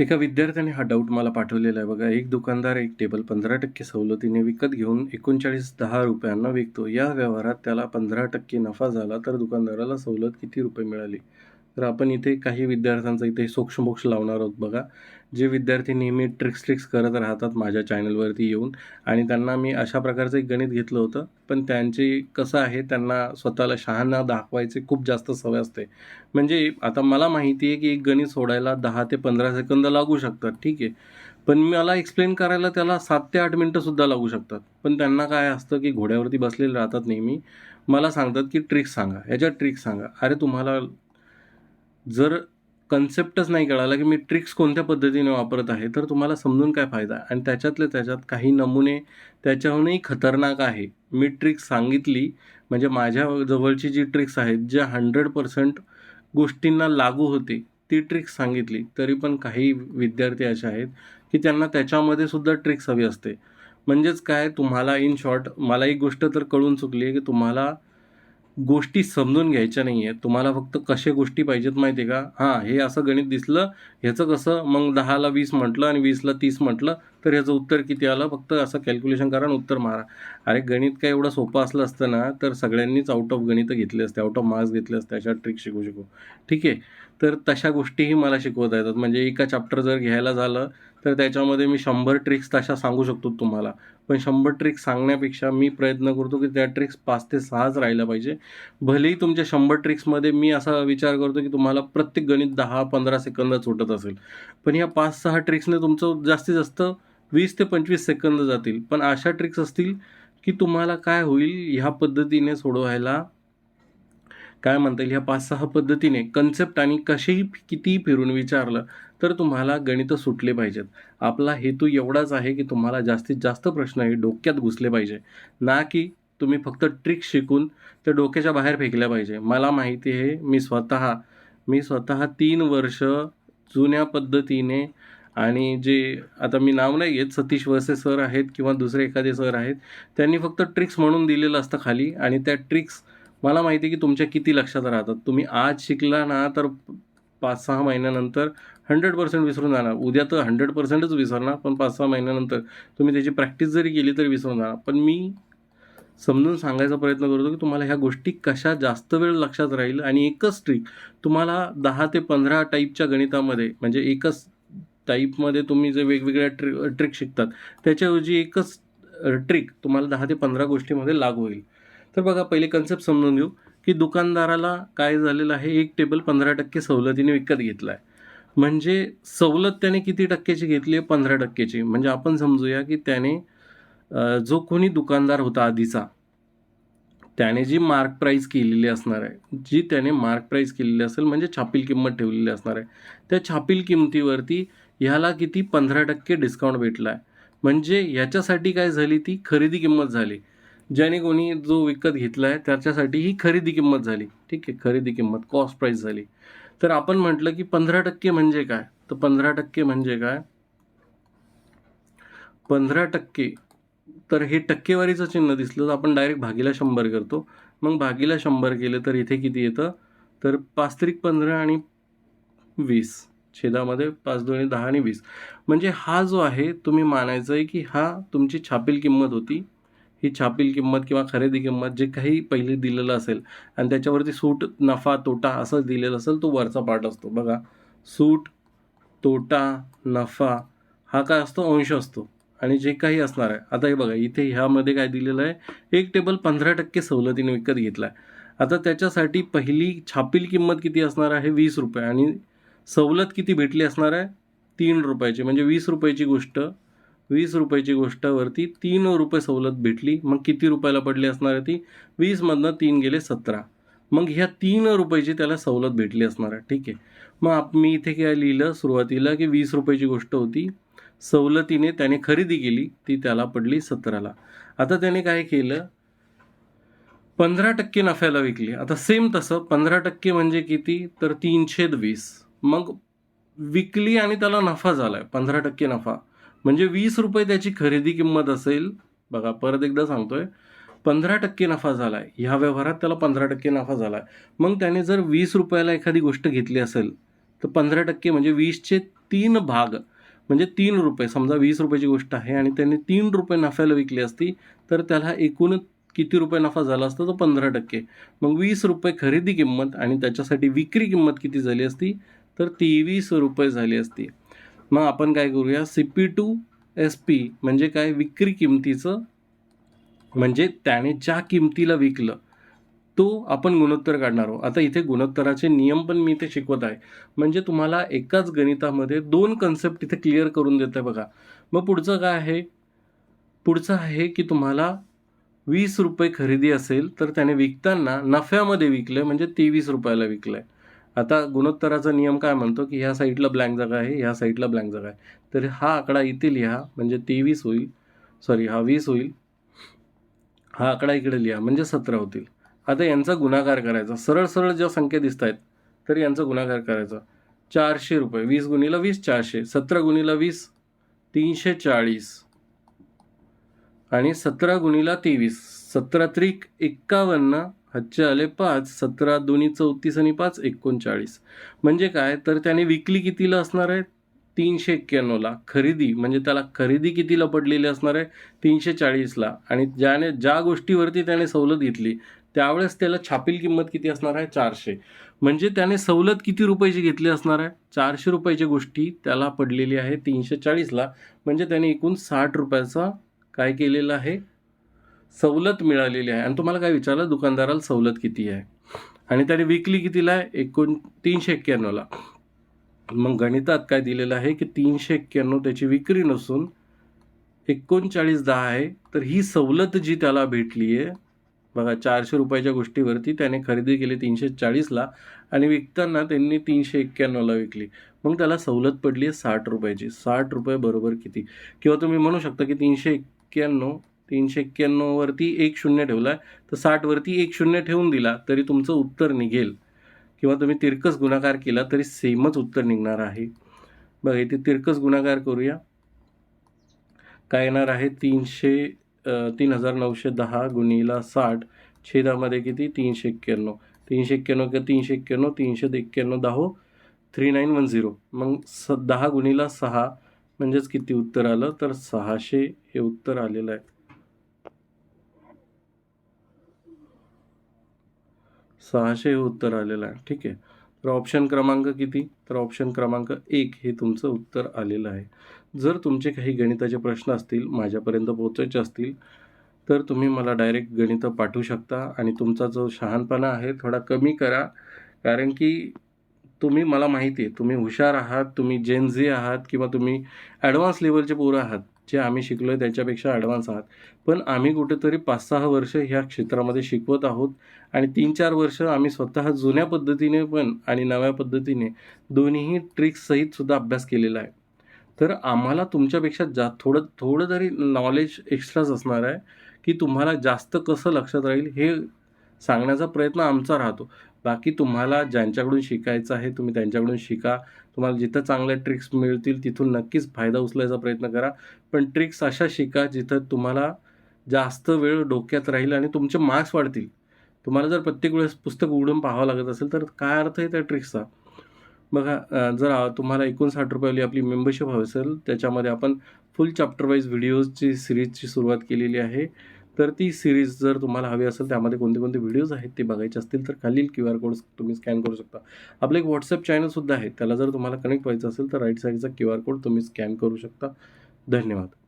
एका विद्यार्थ्याने हा डाऊट मला पाठवलेला आहे. बघा एक दुकानदार एक टेबल पंधरा टक्के सवलतीने विकत घेऊन एकोणचाळीस दहा रुपयांना विकतो. या व्यवहारात त्याला पंधरा टक्के नफा झाला तर दुकानदाराला सवलत किती रुपये मिळाली? तर आपण इथे काही विद्यार्थ्यांचा इथे सोक्षमोक्ष लावणार आहोत बघा. जे विद्यार्थी नेहमी ट्रिक्स ट्रिक्स करत राहतात माझ्या चॅनलवरती येऊन. आणि त्यांना मी अशा प्रकारचं एक गणित घेतलं होतं. पण त्यांची कसं आहे त्यांना स्वतःला शहाणा दाखवायचे खूप जास्त सवय असते. म्हणजे आता मला माहिती आहे की एक गणित सोडायला दहा ते पंधरा सेकंद लागू शकतात ठीक आहे. पण मला एक्सप्लेन करायला त्याला सात ते आठ मिनटंसुद्धा लागू शकतात. पण त्यांना काय असतं की घोड्यावरती बसलेले राहतात नेहमी. मला सांगतात की ट्रिक्स सांगा. ह्याच्या ट्रिक्स सांगा. अरे तुम्हाला जर कन्सेप्टच नाही कळाला की मी ट्रिक्स कोणत्या पद्धतीने वापरत आहे. तर तुम्हाला समजून काय फायदा? आणि त्याच्यातले त्याच्यात काही नमुने त्याच्याहूनही खतरनाक आहे. मी ट्रिक्स सांगितली. म्हणजे माझ्या जवळची जी ट्रिक्स आहेत ज्या हंड्रेड पर्सेंट गोष्टींना लागू होते ती ट्रिक्स सांगितली. तरी पण काही विद्यार्थी असे आहेत की त्यांना त्याच्यामध्ये सुद्धा ट्रिक्स हवी असते. म्हणजेच काय? तुम्हाला इन शॉर्ट मला एक गोष्ट तर कळून चुकली आहे की तुम्हाला गोष्टी समजून घ्यायच्या नाही आहेत तुम्हाला फक्त कशा गोष्टी पाहिजेत माहिती आहे का? हां हे असं गणित दिसलं ह्याचं कसं? मग दहाला वीस म्हटलं आणि वीसला तीस म्हटलं तर ह्याचं उत्तर किती आलं? फक्त असं कॅल्क्युलेशन करा आणि उत्तर मारा. अरे गणित काय एवढं सोपं असलं असतं ना तर सगळ्यांनीच आउट ऑफ गणितं घेतले असते आउट ऑफ मार्क्स घेतले असते अशा ट्रिक शिकू शिकू. ठीक आहे? तर तशा गोष्टीही मला शिकवता येतात. म्हणजे एका चॅप्टर जर घ्यायला झालं तर त्याच्यामध्ये मी शंभर ट्रिक्स तशा सांगू शकतो तुम्हाला. पण शंभर ट्रिक्स सांगण्यापेक्षा मी प्रयत्न करतो की त्या ट्रिक्स पाच ते सहाच राहिल्या पाहिजे. भलेही तुमच्या शंभर ट्रिक्समध्ये मी असा विचार करतो की तुम्हाला प्रत्येक गणित दहा पंधरा सेकंदात सुटत असेल. पण या पाच सहा ट्रिक्सने तुमचं जास्तीत जास्त वीस ते पंचवीस सेकंद जातील. पण अशा ट्रिक्स असतील की तुम्हाला काय होईल ह्या पद्धतीने सोडवायला? काय म्हणता येईल? ह्या पाच सहा पद्धतीने कन्सेप्ट आणि कसेही कितीही फिरून विचारलं तर तुम्हाला गणितं सुटले पाहिजेत. आपला हेतू एवढाच आहे की तुम्हाला जास्तीत जास्त प्रश्न हे डोक्यात घुसले पाहिजे. ना की तुम्ही फक्त ट्रिक शिकून ते डोक्याच्या बाहेर फेकल्या पाहिजे. मला माहिती आहे मी स्वतः मी स्वतः तीन वर्ष जुन्या पद्धतीने आणि जे आता मी नाव नाही घेत सतीश वसे सर आहेत किंवा दुसरे एखादे सर आहेत त्यांनी फक्त ट्रिक्स म्हणून दिलेलं असतं खाली आणि त्या ट्रिक्स मला माहिती आहे की तुमच्या किती लक्षात राहतात. तुम्ही आज शिकला ना तर पाच सहा महिन्यानंतर हंड्रेड पर्सेंट विसरून जाणार. उद्या तर हंड्रेड पर्सेंटच विसरणार पण पाच सहा महिन्यानंतर तुम्ही त्याची प्रॅक्टिस जरी केली तरी विसरून जाणार. पण मी समजून सांगायचा प्रयत्न करतो की तुम्हाला ह्या गोष्टी कशा जास्त वेळ लक्षात राहील आणि एकच ट्रिक तुम्हाला दहा ते पंधरा टाईपच्या गणितामध्ये म्हणजे एकच टाईपमध्ये तुम्ही जे वेगवेगळ्या ट्रि ट्रिक शिकतात त्याच्याऐवजी एकच ट्रिक तुम्हाला दहा ते पंधरा गोष्टीमध्ये लागू होईल. तर बघा पहिले कन्सेप्ट समजून घेऊ की दुकानदाराला काय झालेलं आहे एक टेबल पंधरा टक्के सवलतीने विकत घेतला आहे म्हणजे सवलत त्याने किती टक्क्याची घेतली आहे? पंधरा टक्क्याची. म्हणजे आपण समजूया की त्याने जो कोणी दुकानदार होता आधीचा त्याने जी मार्क प्राईस केलेली असणार आहे जी त्याने मार्क प्राईस केलेली असेल म्हणजे छापील किंमत ठेवलेली असणार आहे त्या छापील किमतीवरती ह्याला किती पंधरा टक्के डिस्काउंट भेटला आहे म्हणजे याच्यासाठी काय झाली ती? खरेदी किंमत झाली. ज्याने कोणी जो विकत घेतला आहे त्याच्यासाठी ही खरेदी किंमत झाली. ठीक आहे खरेदी किंमत कॉस्ट प्राईस झाली. तर आपण म्हटलं की पंधरा टक्के म्हणजे काय? तर पंधरा टक्के म्हणजे काय? पंधरा टक्के. तर हे टक्केवारीचं चिन्ह दिसलं तर आपण डायरेक्ट भागीला शंभर करतो. मग भागीला शंभर केलं तर इथे किती येतं? तर पाच पंधरा आणि वीस. छेदामध्ये पाच दोन्ही दहा आणि वीस. म्हणजे हा जो आहे तुम्ही मानायचं आहे की हा तुमची छापील किंमत होती. ही छापील किंमत किंवा खरेदी किंमत जे काही पहिले दिलेलं असेल आणि त्याच्यावरती सूट नफा तोटा असं दिलेलं असेल तो वरचा पार्ट असतो. बघा सूट तोटा नफा हा काय असतो? अंश असतो. आणि जे काही असणार आहे आता हे बघा इथे ह्यामध्ये काय दिलेलं आहे? एक टेबल पंधरा टक्के सवलतीने विकत घेतला आहे आता त्याच्यासाठी पहिली छापील किंमत किती असणार आहे? वीस रुपये. आणि सवलत किती भेटली असणार आहे? तीन रुपयाची. म्हणजे वीस रुपयाची गोष्ट वीस रुपयाची गोष्टवरती तीन रुपये सवलत भेटली. मग किती रुपयाला पडली असणार आहे ती? वीसमधनं तीन गेले सतरा. मग ह्या तीन रुपयाची त्याला सवलत भेटली असणार आहे. ठीक आहे. मग आप मी इथे काय लिहिलं सुरुवातीला की वीस रुपयाची गोष्ट होती. सवलतीने त्याने खरेदी केली. ती त्याला पडली सतराला. आता त्याने काय केलं? पंधरा टक्के नफ्याला विकली. आता सेम तसं पंधरा टक्के म्हणजे किती? तर तीनशे वीस. मग विकली आणि त्याला नफा झाला आहे पंधरा टक्के नफा. म्हणजे वीस रुपये त्याची खरेदी किंमत असेल बघा परत एकदा सांगतोय पंधरा टक्के नफा झाला आहे ह्या व्यवहारात त्याला पंधरा टक्के नफा झाला आहे मग त्याने जर वीस रुपयाला एखादी गोष्ट घेतली असेल तर पंधरा टक्के म्हणजे वीसचे तीन भाग. म्हणजे तीन रुपये समजा वीस रुपयाची गोष्ट आहे आणि त्याने तीन रुपये नफ्याला विकली असती तर त्याला एकूण किती रुपये नफा झाला असता तो पंधरा टक्के. मग वीस रुपये खरेदी किंमत आणि त्याच्यासाठी विक्री किंमत किती झाली असती तर तेवीस रुपये झाली असती. मग आपण काय करूया? C P to S P म्हणजे काय? विक्री किमतीचं म्हणजे त्याने ज्या किमतीला विकलं तो आपण गुणोत्तर काढणार आहोत. आता इथे गुणोत्तराचे नियम पण मी इथे शिकवत आहे. म्हणजे तुम्हाला एकाच गणितामध्ये दोन कन्सेप्ट इथे क्लिअर करून देत आहे बघा. मग पुढचं काय आहे? पुढचं आहे की तुम्हाला वीस रुपये खरेदी असेल तर त्याने विकताना नफ्यामध्ये विकलं म्हणजे तेवीस रुपयाला विकलं आहे आता गुणोत्तराचा नियम काय म्हणतो की ह्या साईडला ब्लँक जागा आहे ह्या साईडला ब्लँक जागा आहे. तर हा आकडा इथे लिहा म्हणजे तेवीस होईल सॉरी हा वीस होईल हा आकडा इकडे लिहा म्हणजे सतरा होतील. आता यांचा गुणाकार करायचा. सरळ सरळ ज्या संख्या दिसत आहेत तर यांचा गुणाकार करायचा. चारशे रुपये. वीस गुणीला वीस चारशे. सतरा गुणीला वीस तीनशे चाळीस. आणि सतरा गुणीला तेवीस. सतरा त्रिक एक्कावन्न हातचे आले पाच सतरा दोन्ही चौतीस आणि पाच एकोणचाळीस. म्हणजे काय? तर त्याने विकली कितीला असणार आहे? तीनशे एक्क्याण्णवला खरेदी म्हणजे त्याला खरेदी कितीला पडलेली असणार आहे? तीनशे चाळीसला आणि ज्याने ज्या गोष्टीवरती त्याने सवलत घेतली त्यावेळेस त्याला छापील किंमत किती असणार आहे? चारशे. म्हणजे त्याने सवलत किती रुपयाची घेतली असणार आहे? चारशे रुपयाची गोष्टी त्याला पडलेली आहे तीनशे चाळीसला म्हणजे त्याने एकूण साठ रुपयाचा काय केलेलं आहे? सवलत मिळालेली आहे. आणि तुम्हाला काय विचारलं? दुकानदाराला सवलत किती आहे? आणि त्याने विकली कितीला आहे? एकोण तीनशे एक्क्याण्णवला. मग गणितात काय दिलेलं आहे की तीनशे एक्क्याण्णव त्याची विक्री नसून एकोणचाळीस दहा आहे. तर ही सवलत जी त्याला भेटली आहे बघा चारशे रुपयाच्या गोष्टीवरती त्याने खरेदी केली तीनशे चाळीसला आणि विकताना त्यांनी तीनशे एक्क्याण्णवला विकली. मग त्याला सवलत पडली आहे साठ रुपयाची. साठ रुपये बरोबर किती? किंवा तुम्ही म्हणू शकता की तीनशे एक्क्याण्णव तीनशे एक्क्याण्णववरती एक शून्य ठेवला आहे. तर साठवरती एक शून्य ठेवून दिला तरी तुमचं उत्तर निघेल. किंवा तुम्ही तिरकस गुणाकार केला तरी सेमच उत्तर निघणार आहे. बघा इथे तिरकस गुणाकार करूया. काय येणार आहे? तीनशे तीन हजार नऊशे दहा गुणीला साठ छेदामध्ये किती? तीनशे एक्क्याण्णव. तीनशे एक्क्याण्णव किंवा तीनशे एक्क्याण्णव तीनशे एक्क्याण्णव दहा थ्री नाईन वन झिरो मग स दहा गुणीला सहा म्हणजेच किती उत्तर आलं? तर सहाशे हे उत्तर आलेलं आहे. सहाशे हे उत्तर आलेलं आहे. ठीक आहे. तर ऑप्शन क्रमांक किती? तर ऑप्शन क्रमांक एक हे तुमचं उत्तर आलेलं आहे. जर तुमचे काही गणिताचे प्रश्न असतील माझ्यापर्यंत पोहोचायचे असतील तर तुम्ही मला डायरेक्ट गणितं पाठवू शकता आणि तुमचा जो शहाणपणा आहे थोडा कमी करा. कारण की तुम्ही मला माहिती आहे तुम्ही हुशार आहात तुम्ही जेनझी आहात किंवा तुम्ही ॲडव्हान्स लेवलचे पोरं आहात. जे आम्ही शिकलो आहे त्याच्यापेक्षा ॲडव्हान्स आहात. पण आम्ही कुठेतरी पाच सहा वर्ष ह्या क्षेत्रामध्ये शिकवत आहोत आणि तीन चार वर्ष आम्ही स्वतः जुन्या पद्धतीने पण आणि नव्या पद्धतीने दोन्हीही ट्रिक्ससहित सुद्धा अभ्यास केलेला आहे. तर आम्हाला तुमच्यापेक्षा जा थोडं थोडं तरी नॉलेज एक्स्ट्राच असणार आहे की तुम्हाला जास्त कसं लक्षात राहील हे सांगण्याचा प्रयत्न आमचा राहतो. बाकी तुम्हाला ज्यांच्याकडून शिकायचं आहे तुम्ही त्यांच्याकडून शिका. तुम्हाला जिथं चांगल्या ट्रिक्स मिळतील तिथून नक्कीच फायदा उचलायचा प्रयत्न करा. पण ट्रिक्स अशा शिका जिथं तुम्हाला जास्त वेळ डोक्यात राहील आणि तुमचे मार्क्स वाढतील. तुम्हाला जर प्रत्येक वेळेस पुस्तक उघडून पाहावं लागत असेल तर काय अर्थ आहे त्या ट्रिक्सचा बघा जर तुम्हाला एकोणसाठ रुपयावाली आपली मेंबरशिप हवी असेल त्याच्यामध्ये आपण फुल चॅप्टर वाईज व्हिडिओजची सिरीजची सुरुवात केलेली आहे. तर ती सिरीज जर तुम्हाला हवी असेल त्यामध्ये कोणते कोणते व्हिडिओज आहेत ते बघायचे असतील तर खालील क्यू आर कोड तुम्ही स्कॅन करू शकता. आपलं एक व्हॉट्सअप चॅनलसुद्धा आहे त्याला जर तुम्हाला कनेक्ट व्हायचं असेल तर राईट साईडचा क्यू आर कोड तुम्ही स्कॅन करू शकता. धन्यवाद.